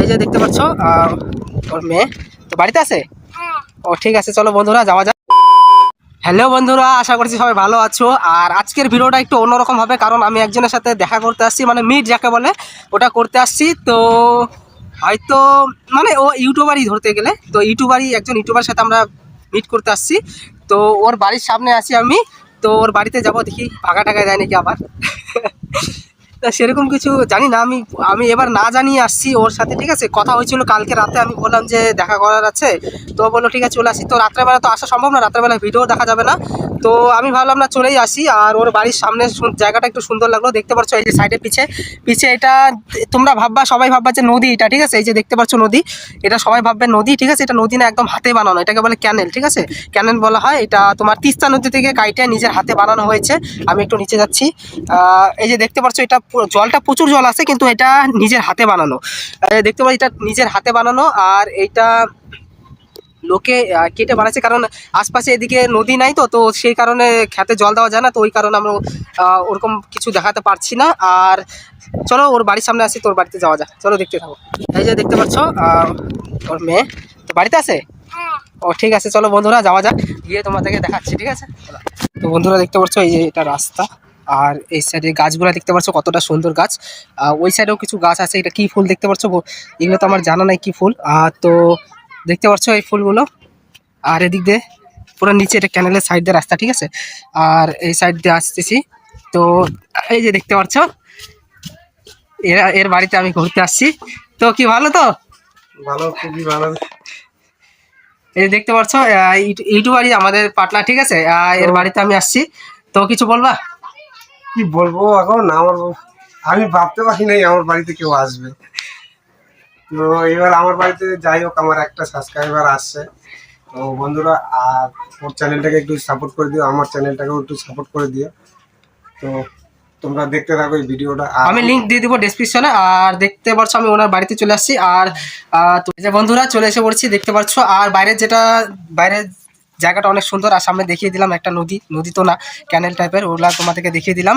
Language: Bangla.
এই যে দেখতে পাচ্ছ ওর মেয়ে। তো বাড়িতে আছে? ও ঠিক আছে চলো বন্ধুরা যাওয়া যাক। হ্যালো বন্ধুরা আশা করছি সবাই ভালো আছো। আর আজকের ভিডিওটা একটু অন্যরকম হবে কারণ আমি একজনের সাথে দেখা করতে আসছি মানে মিট যাকে বলে ওটা করতে আসছি। তো হয়তো মানে ও ইউটিউবারই ধরতে গেলে তো ইউটিউবারই একজন ইউটিউবার সাথে আমরা মিট করতে আসছি। তো ওর বাড়ির সামনে আছি আমি তো ওর বাড়িতে যাব দেখি ভাগা টাকা দেয় নাকি আবার। তা সেরকম কিছু জানি না, আমি আমি এবার না জানিয়ে আসছি ওর সাথে, ঠিক আছে? কথা হয়েছিল কালকে রাতে, আমি বললাম যে দেখা করার আছে। তো বলল, ঠিক আছে, চলে আসি। তো রাত্রেবেলা তো আসা সম্ভব না, রাত্রেবেলা ভিডিও দেখা যাবে না। তো আমি ভাবলাম, না, চলেই আসি। আর ওর বাড়ির সামনে জায়গাটা একটু সুন্দর লাগল। দেখতে পাচ্ছ এই যে সাইডে পিছে। পিছে এটা, তোমরা ভাববা, সবাই ভাববা যে নদী এটা, ঠিক আছে? এই যে দেখতে পাচ্ছ নদী। এটা সবাই ভাববে নদী, ঠিক আছে? এটা নদী না, একদম হাতে বানানো, এটাকে বলে ক্যানেল ঠিক আছে? ক্যানেল বলা হয়। এটা তোমার তিস্তা নদী থেকে কাইটে নিজের হাতে বানানো হয়েছে। আমি একটু নিচে যাচ্ছি। এই যে দেখতে পাচ্ছ, এটা জলটা প্রচুর জল আছে কিন্তু এটা নিজের হাতে বানানো। দেখতে পাচ্ছি এটা নিজের হাতে বানানো আর এইটা লোকে কেটে বানাচ্ছে কারণ আশপাশে এদিকে নদী নাই তো তো সেই কারণে খেতে জল দেওয়া যায় না তো ওই কারণে আমরা ওরকম কিছু দেখাতে পারছি না। আর চলো ওর বাড়ির সামনে আসি তোর বাড়িতে যাওয়া যাক। চলো দেখতে থাকো। এই যে দেখতে পাচ্ছ ওর মেয়ে। তো বাড়িতে আছে? ও ঠিক আছে চলো বন্ধুরা যাওয়া যাক। গিয়ে তোমাদেরকে দেখাচ্ছি ঠিক আছে? তো বন্ধুরা দেখতে পাচ্ছ এই যে এটা রাস্তা। আর এই সাইডে গাছগুলো দেখতে পাচ্ছ কতটা সুন্দর গাছ। ওই সাইডেও কিছু গাছ আছে এটা কি ফুল দেখতে পাচ্ছ? এগুলো তো আমার জানা নাই কি ফুল। আর তো দেখতে পাচ্ছ এই ফুলগুলো। আর এদিক দিয়ে পুরো নিচে এটা ক্যানেলের সাইড দিয়ে রাস্তা ঠিক আছে? আর এই সাইড দিয়ে আসতেছি। তো এই যে দেখতে পাচ্ছ এরা এর বাড়িতে আমি ঘুরতে আসছি। তো কি ভালো তো? ভালো খুবই ভালো। এই যে দেখতে পাচ্ছ ইউটিউবারই আমাদের পার্টনার ঠিক আছে? এর বাড়িতে আমি আসছি। তো কিছু বলবা? কি বলব এখন আমার আমি ভাবতে পারি নাই আমার বাড়িতে কেউ আসবে। তো এবার আমার বাড়িতে যাই হোক, আমার একটা সাবস্ক্রাইবার আসছে। তো বন্ধুরা, আর ওর চ্যানেলটাকে একটু সাপোর্ট করে দিও, আমার চ্যানেলটাকেও একটু সাপোর্ট করে দিও। তো তোমরা দেখতে থাকো এই ভিডিওটা আমি লিঙ্ক দিয়ে দিব ডেসক্রিপশনে আর দেখতে পারছ, আমি ওনার বাড়িতে চলে আসছি, আর যে বন্ধুরা, চলে এসে পড়ছি, দেখতে পাচ্ছ আর বাইরের যেটা বাইরের জায়গাটা অনেক সুন্দর। আর সামনে দেখিয়ে দিলাম একটা নদী। নদী তো না ক্যানেল টাইপের ওগুলা তোমাদেরকে দেখিয়ে দিলাম।